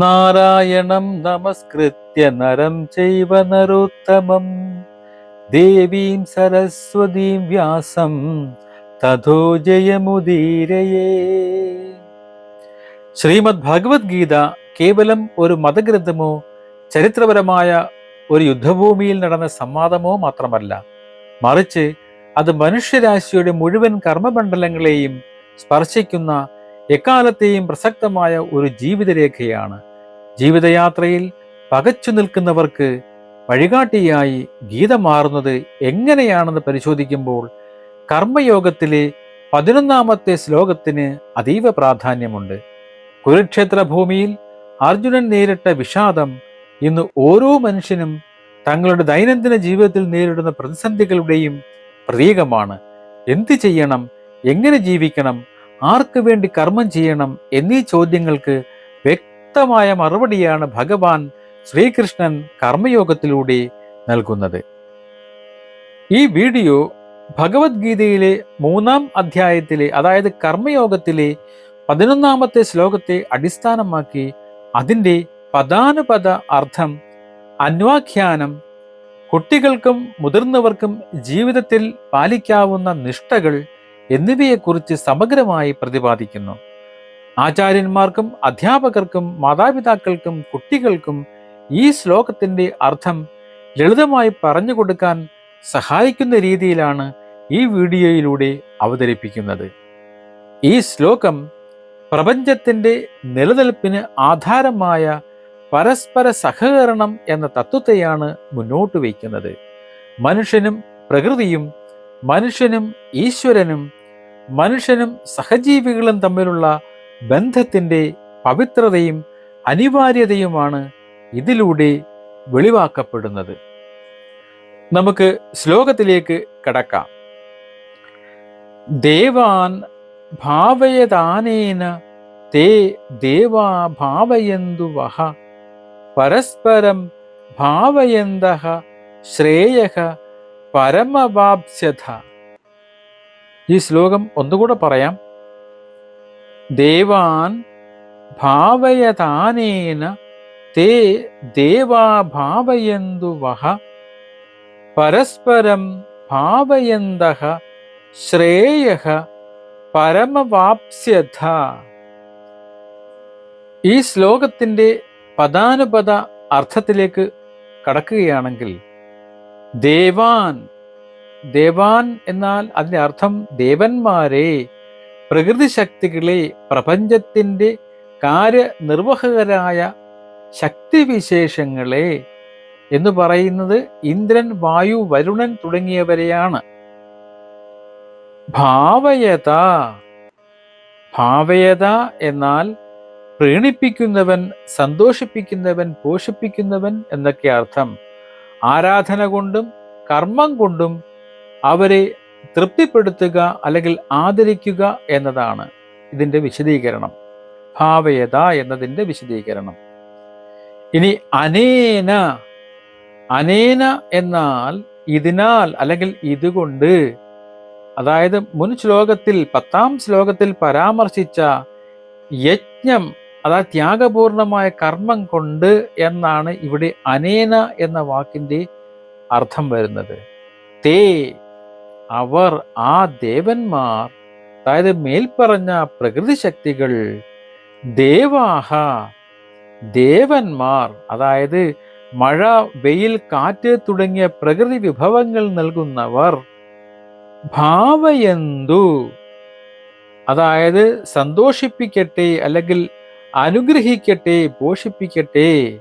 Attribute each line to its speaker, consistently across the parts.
Speaker 1: നാരായണം നമസ്കൃത്യ നരം ചൈവ നരോത്തമം. ദേവീം സരസ്വതീം വ്യാസം തഥോ ജയമുദീരയേ. ശ്രീമദ് ഭഗവത്ഗീത കേവലം ഒരു മതഗ്രന്ഥമോ ചരിത്രപരമായ ഒരു യുദ്ധഭൂമിയിൽ നടന്ന സംവാദമോ മാത്രമല്ല. മറിച്ച് അത് മനുഷ്യരാശിയുടെ മുഴുവൻ കർമ്മമണ്ഡലങ്ങളെയും സ്പർശിക്കുന്ന എക്കാലത്തെയും പ്രസക്തമായ ഒരു ജീവിതരേഖയാണ്. ജീവിതയാത്രയിൽ പകച്ചു നിൽക്കുന്നവർക്ക് വഴികാട്ടിയായി ഗീത മാറുന്നത് എങ്ങനെയാണെന്ന് പരിശോധിക്കുമ്പോൾ കർമ്മയോഗത്തിലെ പതിനൊന്നാമത്തെ ശ്ലോകത്തിന് അതീവ പ്രാധാന്യമുണ്ട്. കുരുക്ഷേത്ര ഭൂമിയിൽ അർജുനൻ നേരിട്ട വിഷാദം ഇന്ന് ഓരോ മനുഷ്യനും തങ്ങളുടെ ദൈനംദിന ജീവിതത്തിൽ നേരിടുന്ന പ്രതിസന്ധികളുടെയും പ്രതീകമാണ്. എന്തു ചെയ്യണം? എങ്ങനെ ജീവിക്കണം? ആർക്ക് വേണ്ടി കർമ്മം ചെയ്യണം? എന്നീ ചോദ്യങ്ങൾക്ക് വ്യക്തമായ മറുപടിയാണ് ഭഗവാൻ ശ്രീകൃഷ്ണൻ കർമ്മയോഗത്തിലൂടെ നൽകുന്നത്. ഈ വീഡിയോ ഭഗവത്ഗീതയിലെ മൂന്നാം അധ്യായത്തിലെ അതായത് കർമ്മയോഗത്തിലെ പതിനൊന്നാമത്തെ ശ്ലോകത്തെ അടിസ്ഥാനമാക്കി അതിന്റെ പദാനുപത അർത്ഥം അന്വാഖ്യാനം കുട്ടികൾക്കും മുതിർന്നവർക്കും ജീവിതത്തിൽ പാലിക്കാവുന്ന നിഷ്ഠകൾ എന്നിവയെക്കുറിച്ച് സമഗ്രമായി പ്രതിപാദിക്കുന്നു. ആചാര്യന്മാർക്കും അധ്യാപകർക്കും മാതാപിതാക്കൾക്കും കുട്ടികൾക്കും ഈ ശ്ലോകത്തിന്റെ അർത്ഥം ലളിതമായി പറഞ്ഞു കൊടുക്കാൻ സഹായിക്കുന്ന രീതിയിലാണ് ഈ വീഡിയോയിലൂടെ അവതരിപ്പിക്കുന്നത്. ഈ ശ്ലോകം പ്രപഞ്ചത്തിന്റെ നിലനിൽപ്പിന് ആധാരമായ പരസ്പര സഹകരണം എന്ന തത്വത്തെയാണ് മുന്നോട്ട് വയ്ക്കുന്നത്. മനുഷ്യനും പ്രകൃതിയും മനുഷ്യനും ഈശ്വരനും മനുഷ്യനും സഹജീവികളും തമ്മിലുള്ള ബന്ധത്തിന്റെ പവിത്രതയും അനിവാര്യതയുമാണ് ഇതിലൂടെ വെളിവാക്കപ്പെടുന്നത്. നമുക്ക് ശ്ലോകത്തിലേക്ക് കടക്കാം. ദേവാൻ ഭാവയദാനേന തേ ദേവാ ഭാവയന്തു വഹ പരസ്പരം ഭാവയന്ത ശ്രേയ പരമവാപ്സ്യത ഈ ശ്ലോകം ഒന്നുകൂടെ പറയാം. ദേവാൻ ഭാവയതാനേന തേ ദേവാ ഭാവയന്തു വഹ. പരസ്പരം ഭാവയന്ത ശ്രേയ പരമവാപ്സ്യഥ ഈ ശ്ലോകത്തിന്റെ പദാനുപത അർത്ഥത്തിലേക്ക് കടക്കുകയാണെങ്കിൽ ദേവാൻ ദേവാൻ എന്നാൽ അതിന്റെ അർത്ഥം ദേവന്മാരെ പ്രകൃതി ശക്തികളെ പ്രപഞ്ചത്തിന്റെ കാര്യനിർവഹകരായ ശക്തിവിശേഷങ്ങളെ എന്ന് പറയുന്നത് ഇന്ദ്രൻ വായു വരുണൻ തുടങ്ങിയവരെയാണ്. ഭാവയത. ഭാവയത എന്നാൽ പ്രീണിപ്പിക്കുന്നവൻ സന്തോഷിപ്പിക്കുന്നവൻ പോഷിപ്പിക്കുന്നവൻ എന്നൊക്കെ അർത്ഥം. ആരാധന കൊണ്ടും കർമ്മം കൊണ്ടും അവരെ തൃപ്തിപ്പെടുത്തുക അല്ലെങ്കിൽ ആദരിക്കുക എന്നതാണ് ഇതിന്റെ വിശദീകരണം. ഭാവയത എന്നതിന്റെ വിശദീകരണം. ഇനി അനേന. അനേന എന്നാൽ ഇതിനാൽ അല്ലെങ്കിൽ ഇതുകൊണ്ട്. അതായത് മുൻ ശ്ലോകത്തിൽ പത്താം ശ്ലോകത്തിൽ പരാമർശിച്ച യജ്ഞം അതായത് ത്യാഗപൂർണമായ കർമ്മം കൊണ്ട് എന്നാണ് ഇവിടെ അനേന എന്ന വാക്കിന്റെ അർത്ഥം വരുന്നത്. തേ അവർ ആ ദേവന്മാർ അതായത് മേൽപ്പറഞ്ഞ പ്രകൃതി ശക്തികൾ ദേവാഹ ദേവന്മാർ അതായത് മഴ വെയിൽ കാറ്റ് തുടങ്ങിയ പ്രകൃതി വിഭവങ്ങൾ നൽകുന്നവർ ഭാവയന്തു. അതായത് സന്തോഷിപ്പിക്കട്ടെ അല്ലെങ്കിൽ അനുഗ്രഹിക്കട്ടെ പോഷിപ്പിക്കട്ടെ.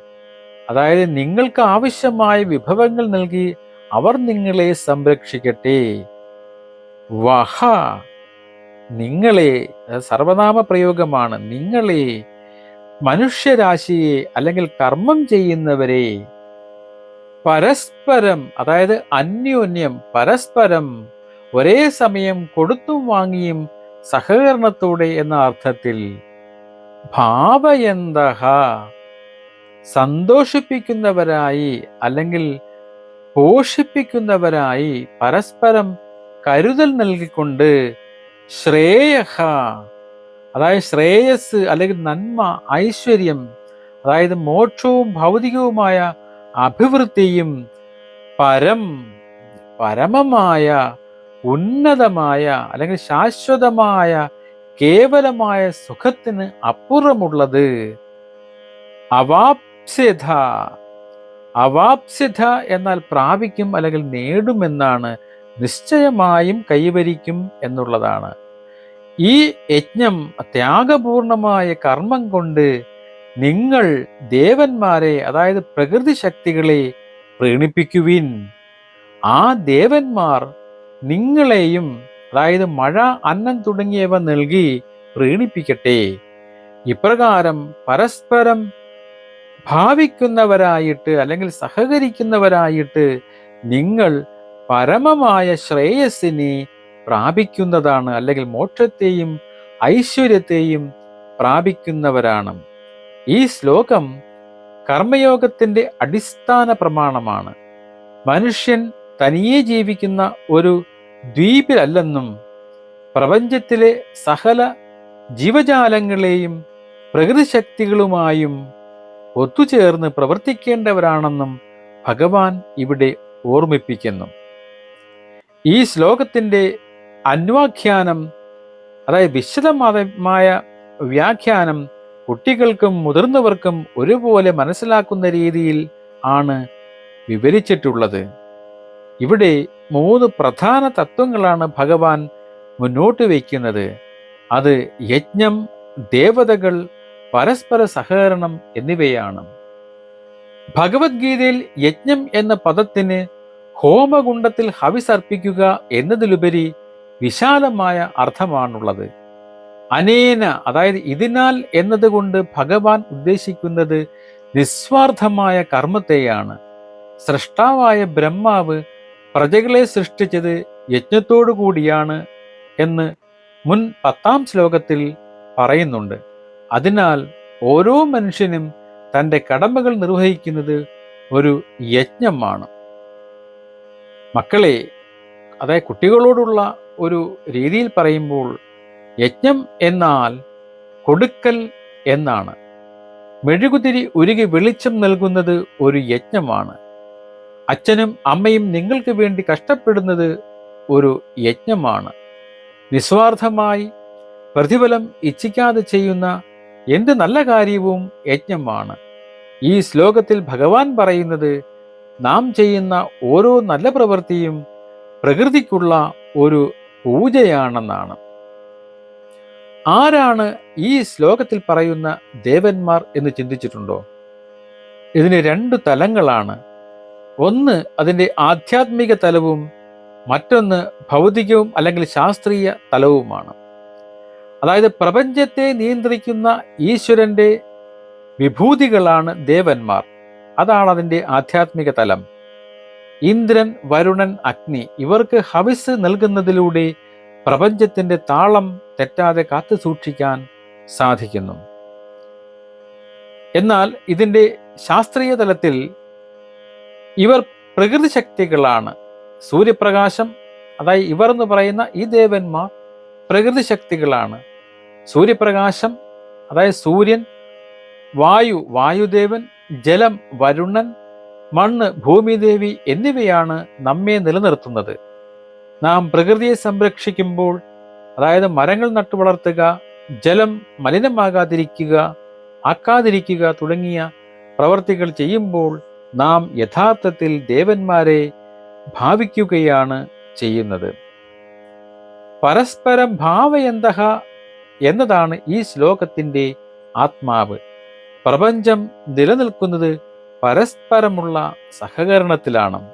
Speaker 1: അതായത് നിങ്ങൾക്ക് ആവശ്യമായ വിഭവങ്ങൾ നൽകി അവർ നിങ്ങളെ സംരക്ഷിക്കട്ടെ. വഹ. നിങ്ങളെ സർവനാമ പ്രയോഗമാണ്. നിങ്ങളെ മനുഷ്യരാശിയെ അല്ലെങ്കിൽ കർമ്മം ചെയ്യുന്നവരെ പരസ്പരം അതായത് അന്യോന്യം പരസ്പരം ഒരേ സമയം കൊടുത്തും വാങ്ങിയും സഹകരണത്തോടെ എന്ന അർത്ഥത്തിൽ ഭാവയന്തഹ സന്തോഷിപ്പിക്കുന്നവരായി അല്ലെങ്കിൽ പോഷിപ്പിക്കുന്നവരായി പരസ്പരം കരുതൽ നൽകിക്കൊണ്ട് ശ്രേയഹ അതായത് ശ്രേയസ് അല്ലെങ്കിൽ നന്മ ഐശ്വര്യം അതായത് മോക്ഷവും ഭൗതികവുമായ അഭിവൃദ്ധിയും പരം പരമമായ ഉന്നതമായ അല്ലെങ്കിൽ ശാശ്വതമായ കേവലമായ സുഖത്തിന് അപ്പുറമുള്ളത്. അവാപ്സ്യത അവാപ്സ്യത എന്നാൽ പ്രാപിക്കും അല്ലെങ്കിൽ നേടുമെന്നാണ് നിശ്ചയമായും കൈവരിക്കും എന്നുള്ളതാണ്. ഈ യജ്ഞം ത്യാഗപൂർണമായ കർമ്മം കൊണ്ട് നിങ്ങൾ ദേവന്മാരെ അതായത് പ്രകൃതി ശക്തികളെ പ്രീണിപ്പിക്കുവിൻ. ആ ദേവന്മാർ നിങ്ങളെയും അതായത് മഴ അന്നം തുടങ്ങിയവ നൽകി പ്രീണിപ്പിക്കട്ടെ. ഇപ്രകാരം പരസ്പരം ഭാവിക്കുന്നവരായിട്ട് അല്ലെങ്കിൽ സഹകരിക്കുന്നവരായിട്ട് നിങ്ങൾ പരമമായ ശ്രേയസ്സിനെ പ്രാപിക്കുന്നതാണ് അല്ലെങ്കിൽ മോക്ഷത്തെയും ഐശ്വര്യത്തെയും പ്രാപിക്കുന്നവരാണ്. ഈ ശ്ലോകം കർമ്മയോഗത്തിന്റെ അടിസ്ഥാന പ്രമാണമാണ്. മനുഷ്യൻ തനിയെ ജീവിക്കുന്ന ഒരു ദ്വീപിലല്ലെന്നും പ്രപഞ്ചത്തിലെ സകല ജീവജാലങ്ങളെയും പ്രകൃതിശക്തികളുമായും ഒത്തുചേർന്ന് പ്രവർത്തിക്കേണ്ടവരാണെന്നും ഭഗവാൻ ഇവിടെ ഓർമ്മിപ്പിക്കുന്നു. ഈ ശ്ലോകത്തിന്റെ അന്വാഖ്യാനം അതായത് വിശദമായ വ്യാഖ്യാനം കുട്ടികൾക്കും മുതിർന്നവർക്കും ഒരുപോലെ മനസ്സിലാക്കുന്ന രീതിയിൽ ആണ് വിവരിച്ചിട്ടുള്ളത്. ഇവിടെ മൂന്ന് പ്രധാന തത്വങ്ങളാണ് ഭഗവാൻ മുന്നോട്ട് വയ്ക്കുന്നത്. അത് യജ്ഞം ദേവതകൾ പരസ്പര സഹകരണം എന്നിവയാണ്. ഭഗവത്ഗീതയിൽ യജ്ഞം എന്ന പദത്തിന് ഹോമകുണ്ടത്തിൽ ഹവിസർപ്പിക്കുക എന്നതിലുപരി വിശാലമായ അർത്ഥമാണുള്ളത്. അനേന അതായത് ഇതിനാൽ എന്നതുകൊണ്ട് ഭഗവാൻ ഉദ്ദേശിക്കുന്നത് നിസ്വാർത്ഥമായ കർമ്മത്തെയാണ്. സൃഷ്ടാവായ ബ്രഹ്മാവ് പ്രജകളെ സൃഷ്ടിച്ചത് യജ്ഞത്തോടു കൂടിയാണ് എന്ന് മുൻ പത്താം ശ്ലോകത്തിൽ പറയുന്നുണ്ട്. അതിനാൽ ഓരോ മനുഷ്യനും തന്റെ കടമകൾ നിർവഹിക്കുന്നത് ഒരു യജ്ഞമാണ്. മക്കളെ അതായത് കുട്ടികളോടുള്ള ഒരു രീതിയിൽ പറയുമ്പോൾ യജ്ഞം എന്നാൽ കൊടുക്കൽ എന്നാണ്. മെഴുകുതിരി ഉരുകി വെളിച്ചം നൽകുന്നത് ഒരു യജ്ഞമാണ്. അച്ഛനും അമ്മയും നിങ്ങൾക്ക് വേണ്ടി കഷ്ടപ്പെടുന്നത് ഒരു യജ്ഞമാണ്. നിസ്വാർത്ഥമായി പ്രതിഫലം ഇച്ഛിക്കാതെ ചെയ്യുന്ന എന്ത് നല്ല കാര്യവും യജ്ഞമാണ്. ഈ ശ്ലോകത്തിൽ ഭഗവാൻ പറയുന്നത് നാം ചെയ്യുന്ന ഓരോ നല്ല പ്രവൃത്തിയും പ്രകൃതിക്കുള്ള ഒരു പൂജയാണെന്നാണ്. ആരാണ് ഈ ശ്ലോകത്തിൽ പറയുന്ന ദേവന്മാർ എന്ന് ചിന്തിച്ചിട്ടുണ്ടോ? ഇതിന് രണ്ട് തലങ്ങളാണ്. ഒന്ന് അതിന്റെ ആധ്യാത്മിക തലവും മറ്റൊന്ന് ഭൗതികവും അല്ലെങ്കിൽ ശാസ്ത്രീയ തലവുമാണ്. അതായത് പ്രപഞ്ചത്തെ നിയന്ത്രിക്കുന്ന ഈശ്വരന്റെ വിഭൂതികളാണ് ദേവന്മാർ. അതാണ് അതിന്റെ ആധ്യാത്മിക തലം. ഇന്ദ്രൻ വരുണൻ അഗ്നി ഇവർക്ക് ഹവിസ് നൽകുന്നതിലൂടെ പ്രപഞ്ചത്തിന്റെ താളം തെറ്റാതെ കാത്തു സൂക്ഷിക്കാൻ സാധിക്കുന്നു. എന്നാൽ ഇതിന്റെ ശാസ്ത്രീയ തലത്തിൽ ഇവർ പ്രകൃതി ശക്തികളാണ് സൂര്യപ്രകാശം അതായത് ഇവർ എന്ന് പറയുന്ന ഈ ദേവന്മാർ പ്രകൃതി ശക്തികളാണ് സൂര്യപ്രകാശം അതായത് സൂര്യൻ വായു വായുദേവൻ ജലം വരുണൻ മണ്ണ് ഭൂമിദേവി എന്നിവയാണ് നമ്മെ നിലനിർത്തുന്നത്. നാം പ്രകൃതിയെ സംരക്ഷിക്കുമ്പോൾ അതായത് മരങ്ങൾ നട്ടു വളർത്തുക ജലം മലിനമാകാതിരിക്കുക ആക്കാതിരിക്കുക തുടങ്ങിയ പ്രവർത്തികൾ ചെയ്യുമ്പോൾ നാം യഥാർത്ഥത്തിൽ ദേവന്മാരെ ഭാവിക്കുകയാണ് ചെയ്യുന്നത്. പരസ്പരം ഭാവയന്തഹ എന്നതാണ് ഈ ശ്ലോകത്തിന്റെ ആത്മാവ്. പ്രപഞ്ചം നിലനിൽക്കുന്നത് പരസ്പരമുള്ള സഹകരണത്തിലാണ്.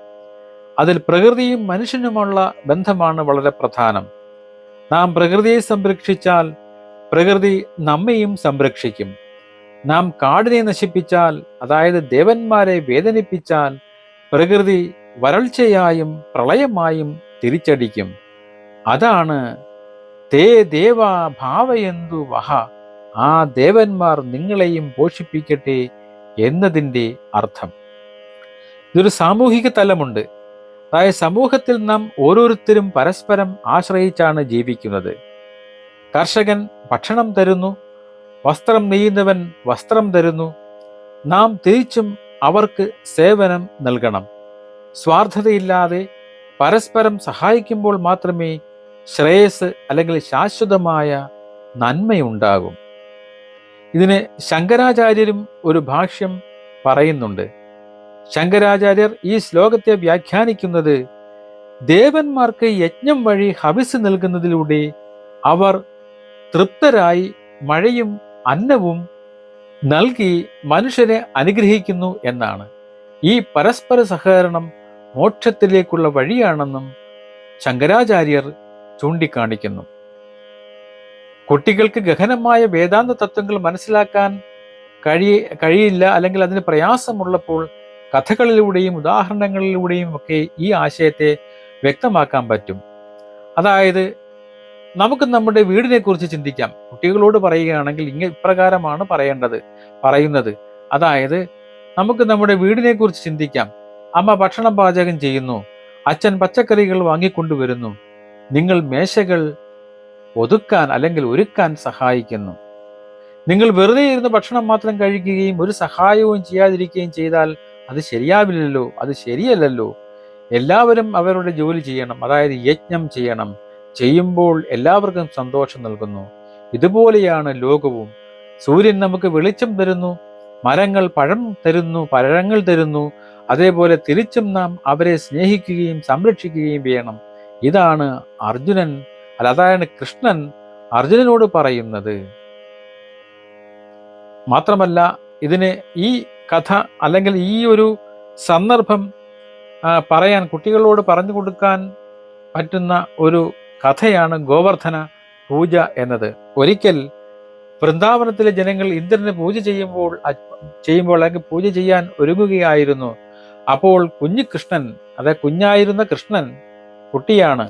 Speaker 1: അതിൽ പ്രകൃതിയും മനുഷ്യനുമുള്ള ബന്ധമാണ് വളരെ പ്രധാനം. നാം പ്രകൃതിയെ സംരക്ഷിച്ചാൽ പ്രകൃതി നമ്മയും സംരക്ഷിക്കും. നാം കാടിനെ നശിപ്പിച്ചാൽ അതായത് ദേവന്മാരെ വേദനിപ്പിച്ചാൽ പ്രകൃതി വരൾച്ചയായും പ്രളയമായും തിരിച്ചടിക്കും. അതാണ് തേ ദേവ ഭാവയന്തു വഹ ആ ദേവന്മാർ നിങ്ങളെയും പോഷിപ്പിക്കട്ടെ എന്നതിന്റെ അർത്ഥം. ഇതൊരു സാമൂഹിക തലമുണ്ട്. അതായത് സമൂഹത്തിൽ നാം ഓരോരുത്തരും പരസ്പരം ആശ്രയിച്ചാണ് ജീവിക്കുന്നത്. കർഷകൻ ഭക്ഷണം തരുന്നു വസ്ത്രം നെയ്യുന്നവൻ വസ്ത്രം തരുന്നു. നാം തിരിച്ചും അവർക്ക് സേവനം നൽകണം. സ്വാർത്ഥതയില്ലാതെ പരസ്പരം സഹായിക്കുമ്പോൾ മാത്രമേ ശ്രേയസ് അല്ലെങ്കിൽ ശാശ്വതമായ നന്മയുണ്ടാകും. ഇതിന് ശങ്കരാചാര്യരും ഒരു ഭാഷ്യം പറയുന്നുണ്ട്. ശങ്കരാചാര്യർ ഈ ശ്ലോകത്തെ വ്യാഖ്യാനിക്കുന്നത് ദേവന്മാർക്ക് യജ്ഞം വഴി ഹവിസ് നൽകുന്നതിലൂടെ അവർ തൃപ്തരായി മഴയും അന്നവും നൽകി മനുഷ്യരെ അനുഗ്രഹിക്കുന്നു എന്നാണ്. ഈ പരസ്പര സഹകരണം മോക്ഷത്തിലേക്കുള്ള വഴിയാണെന്നും ശങ്കരാചാര്യർ ചൂണ്ടിക്കാണിക്കുന്നു. കുട്ടികൾക്ക് ഗഹനമായ വേദാന്ത തത്വങ്ങൾ മനസ്സിലാക്കാൻ കഴിയ കഴിയില്ല അല്ലെങ്കിൽ അതിന് പ്രയാസമുള്ളപ്പോൾ കഥകളിലൂടെയും ഉദാഹരണങ്ങളിലൂടെയും ഒക്കെ ഈ ആശയത്തെ വ്യക്തമാക്കാൻ പറ്റും. അതായത് നമുക്ക് നമ്മുടെ വീടിനെ കുറിച്ച് ചിന്തിക്കാം. കുട്ടികളോട് പറയുകയാണെങ്കിൽ ഇങ്ങനെ ഇപ്രകാരമാണ് പറയേണ്ടത് പറയുന്നത്. അതായത് നമുക്ക് നമ്മുടെ വീടിനെ കുറിച്ച് ചിന്തിക്കാം. അമ്മ ഭക്ഷണം പാചകം ചെയ്യുന്നു. അച്ഛൻ പച്ചക്കറികൾ വാങ്ങിക്കൊണ്ടുവരുന്നു. നിങ്ങൾ മേശകൾ ഒതുക്കാൻ അല്ലെങ്കിൽ ഒരുക്കാൻ സഹായിക്കുന്നു. നിങ്ങൾ വെറുതെ ഇരുന്ന് ഭക്ഷണം മാത്രം കഴിക്കുകയും ഒരു സഹായവും ചെയ്യാതിരിക്കുകയും ചെയ്താൽ അത് ശരിയാവില്ലല്ലോ അത് ശരിയല്ലല്ലോ. എല്ലാവരും അവരുടെ ജോലി ചെയ്യണം അതായത് യജ്ഞം ചെയ്യണം. ചെയ്യുമ്പോൾ എല്ലാവർക്കും സന്തോഷം നൽകുന്നു. ഇതുപോലെയാണ് ലോകവും. സൂര്യൻ നമുക്ക് വെളിച്ചം തരുന്നു മരങ്ങൾ പഴം തരുന്നു പഴങ്ങൾ തരുന്നു. അതേപോലെ തിരിച്ചും നാം അവരെ സ്നേഹിക്കുകയും സംരക്ഷിക്കുകയും വേണം. ഇതാണ് അർജുനൻ അല്ല അതാണ് കൃഷ്ണൻ അർജുനനോട് പറയുന്നത്. മാത്രമല്ല ഇതിന് ഈ കഥ അല്ലെങ്കിൽ ഈ ഒരു സന്ദർഭം പറയാൻ കുട്ടികളോട് പറഞ്ഞു കൊടുക്കാൻ പറ്റുന്ന ഒരു കഥയാണ് ഗോവർദ്ധന പൂജ എന്നത്. ഒരിക്കൽ വൃന്ദാവനത്തിലെ ജനങ്ങൾ ഇന്ദ്രന് പൂജ ചെയ്യുമ്പോൾ ചെയ്യുമ്പോൾ അല്ലെങ്കിൽ പൂജ ചെയ്യാൻ ഒരുങ്ങുകയായിരുന്നു. അപ്പോൾ കുഞ്ഞു കൃഷ്ണൻ അതായത് കുഞ്ഞായിരുന്ന കൃഷ്ണൻ കുട്ടിയാണ്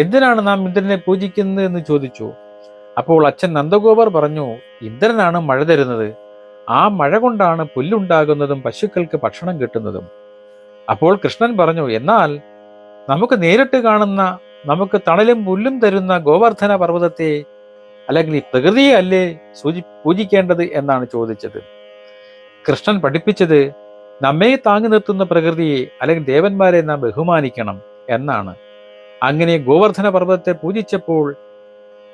Speaker 1: എന്തിനാണ് നാം ഇന്ദ്രനെ പൂജിക്കുന്നത് എന്ന് ചോദിച്ചു. അപ്പോൾ അച്ഛൻ നന്ദഗോപർ പറഞ്ഞു ഇന്ദ്രനാണ് മഴ തരുന്നത്. ആ മഴ കൊണ്ടാണ് പുല്ലുണ്ടാകുന്നതും പശുക്കൾക്ക് ഭക്ഷണം കിട്ടുന്നതും. അപ്പോൾ കൃഷ്ണൻ പറഞ്ഞു എന്നാൽ നമുക്ക് നേരിട്ട് കാണുന്ന നമുക്ക് തണലും പുല്ലും തരുന്ന ഗോവർദ്ധന പർവതത്തെ അല്ലെങ്കിൽ പ്രകൃതിയെ അല്ലേ സൂചി പൂജിക്കേണ്ടത് എന്നാണ് ചോദിച്ചത്. കൃഷ്ണൻ പഠിപ്പിച്ചത് നമ്മെ താങ്ങി നിർത്തുന്ന പ്രകൃതിയെ അല്ലെങ്കിൽ ദേവന്മാരെ നാം ബഹുമാനിക്കണം എന്നാണ്. അങ്ങനെ ഗോവർദ്ധന പർവതത്തെ പൂജിച്ചപ്പോൾ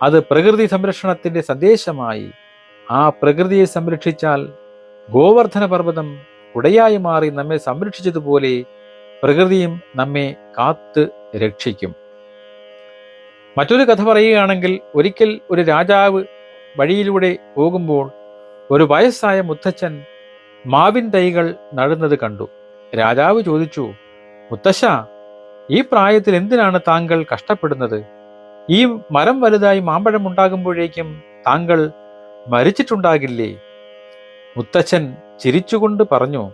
Speaker 1: അത് പ്രകൃതി സംരക്ഷണത്തിന്റെ സന്ദേശമായി. ആ പ്രകൃതിയെ സംരക്ഷിച്ചാൽ ഗോവർദ്ധന പർവതം ഉടയായി മാറി നമ്മെ സംരക്ഷിച്ചതുപോലെ പ്രകൃതിയും നമ്മെ കാത്ത് രക്ഷിക്കും. മറ്റൊരു കഥ പറയുകയാണെങ്കിൽ ഒരിക്കൽ ഒരു രാജാവ് വഴിയിലൂടെ പോകുമ്പോൾ ഒരു വയസ്സായ മുത്തച്ഛൻ മാവിൻ തൈകൾ നടുന്നത് കണ്ടു. രാജാവ് ചോദിച്ചു മുത്തശ്ശ ഈ പ്രായത്തിൽ എന്തിനാണ് താങ്കൾ കഷ്ടപ്പെടുന്നത്? ഈ മരം വലുതായി മാമ്പഴം ഉണ്ടാകുമ്പോഴേക്കും താങ്കൾ മരിച്ചിട്ടുണ്ടാകില്ലേ? മുത്തച്ഛൻ ചിരിച്ചുകൊണ്ട് പറഞ്ഞു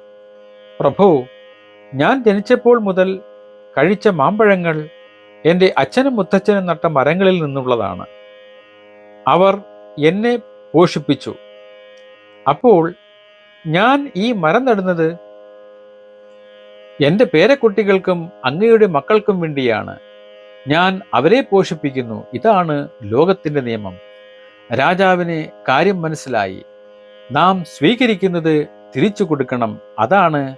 Speaker 1: പ്രഭു ഞാൻ ജനിച്ചപ്പോൾ മുതൽ കഴിച്ച മാമ്പഴങ്ങൾ എന്റെ അച്ഛനും മുത്തച്ഛനും നട്ട മരങ്ങളിൽ നിന്നുള്ളതാണ്. അവർ എന്നെ പോഷിപ്പിച്ചു. അപ്പോൾ ഞാൻ ഈ മരം നടുന്നത് എന്റെ പേരക്കുട്ടികൾക്കും അങ്ങയുടെ മക്കൾക്കും വേണ്ടിയാണ്. ഞാൻ അവരെ പോഷിപ്പിക്കുന്നു. ഇതാണ് ലോകത്തിന്റെ നിയമം. രാജാവിന് കാര്യം മനസ്സിലായി. നാം സ്വീകരിക്കുന്നത് തിരിച്ചു കൊടുക്കണം. അതാണ്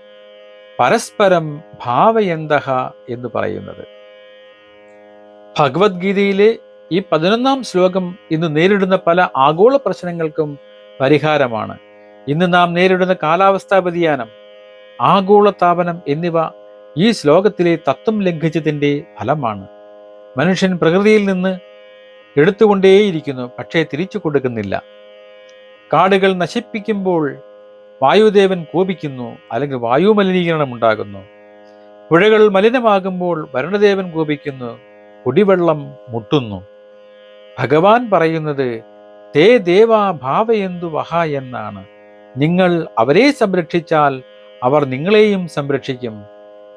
Speaker 1: പരസ്പരം ഭാവയന്തഹ എന്ന് പറയുന്നത്. ഭഗവത്ഗീതയിലെ ഈ പതിനൊന്നാം ശ്ലോകം ഇന്ന് നേരിടുന്ന പല ആഗോള പ്രശ്നങ്ങൾക്കും പരിഹാരമാണ്. ഇന്ന് നാം നേരിടുന്ന കാലാവസ്ഥാ വ്യതിയാനം ആഗോളതാപനം എന്നിവ ഈ ശ്ലോകത്തിലെ തത്വം ലംഘിച്ചതിന്റെ ഫലമാണ്. മനുഷ്യൻ പ്രകൃതിയിൽ നിന്ന് എടുത്തുകൊണ്ടേയിരിക്കുന്നു പക്ഷേ തിരിച്ചു കൊടുക്കുന്നില്ല. കാടുകൾ നശിപ്പിക്കുമ്പോൾ വായുദേവൻ കോപിക്കുന്നു അല്ലെങ്കിൽ വായു മലിനീകരണം ഉണ്ടാകുന്നു. പുഴകൾ മലിനമാകുമ്പോൾ വരുണദേവൻ കോപിക്കുന്നു കുടിവെള്ളം മുട്ടുന്നു. ഭഗവാൻ പറയുന്നത് തേ ദേവാ ഭാവയെന്തു വഹ എന്നാണ്. നിങ്ങൾ അവരെ സംരക്ഷിച്ചാൽ അവർ നിങ്ങളെയും സംരക്ഷിക്കും.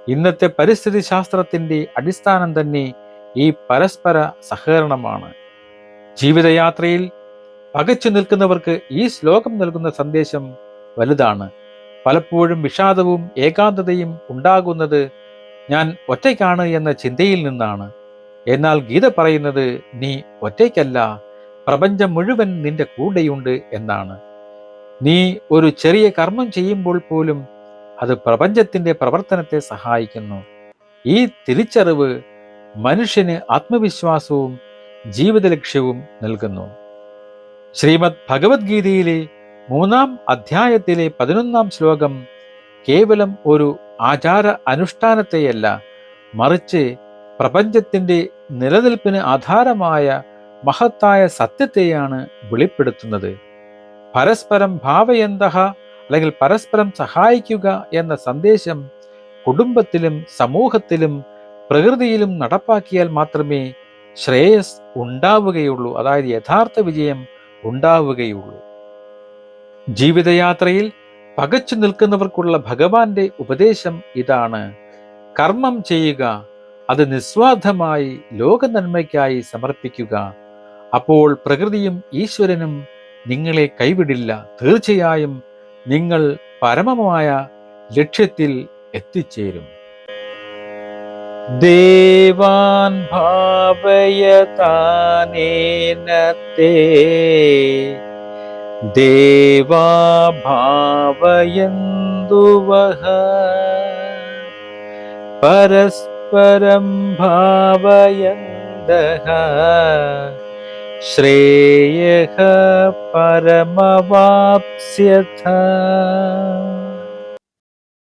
Speaker 1: ഇന്നത്തെ പരിസ്ഥിതി ശാസ്ത്രത്തിന്റെ അടിസ്ഥാനം തന്നെ ഈ പരസ്പര സഹകരണമാണ്. ജീവിതയാത്രയിൽ പകച്ചു നിൽക്കുന്നവർക്ക് ഈ ശ്ലോകം നൽകുന്ന സന്ദേശം വലുതാണ്. പലപ്പോഴും വിഷാദവും ഏകാന്തതയും ഉണ്ടാകുന്നത് ഞാൻ ഒറ്റയ്ക്കാണ് എന്ന ചിന്തയിൽ നിന്നാണ്. എന്നാൽ ഗീത പറയുന്നത് നീ ഒറ്റയ്ക്കല്ല പ്രപഞ്ചം മുഴുവൻ നിന്റെ കൂടെയുണ്ട് എന്നാണ്. നീ ഒരു ചെറിയ കർമ്മം ചെയ്യുമ്പോൾ പോലും അത് പ്രപഞ്ചത്തിന്റെ പ്രവർത്തനത്തെ സഹായിക്കുന്നു. ഈ തിരിച്ചറിവ് മനുഷ്യന് ആത്മവിശ്വാസവും ജീവിത ലക്ഷ്യവും നൽകുന്നു. ശ്രീമദ് ഭഗവത്ഗീതയിലെ മൂന്നാം അധ്യായത്തിലെ പതിനൊന്നാം ശ്ലോകം കേവലം ഒരു ആചാര അനുഷ്ഠാനത്തെയല്ല മറിച്ച് പ്രപഞ്ചത്തിന്റെ നിലനിൽപ്പിന് ആധാരമായ മഹത്തായ സത്യത്തെയാണ് വെളിപ്പെടുത്തുന്നത്. പരസ്പരം ഭാവയന്ത അല്ലെങ്കിൽ പരസ്പരം സഹായിക്കുക എന്ന സന്ദേശം കുടുംബത്തിലും സമൂഹത്തിലും പ്രകൃതിയിലും നടപ്പാക്കിയാൽ മാത്രമേ ശ്രേയസ് ഉണ്ടാവുകയുള്ളൂ. അതായത് യഥാർത്ഥ വിജയം ഉണ്ടാവുകയുള്ളൂ. ജീവിതയാത്രയിൽ പകച്ചു നിൽക്കുന്നവർക്കുള്ള ഭഗവാന്റെ ഉപദേശം ഇതാണ്. കർമ്മം ചെയ്യുക അത് നിസ്വാർത്ഥമായി ലോക നന്മയ്ക്കായി സമർപ്പിക്കുക. അപ്പോൾ പ്രകൃതിയും ഈശ്വരനും നിങ്ങളെ കൈവിടില്ല. തീർച്ചയായും നിങ്ങൾ പരമമായ ലക്ഷ്യത്തിൽ എത്തിച്ചേരും. ദേവാൻ ഭാവയതാനേന തേ ദേവാ ഭാവയന്തുവഹ പരസ്പരം ഭാവയന്തഃ ശ്രേയഃ പരമവാപ്സ്യഥ.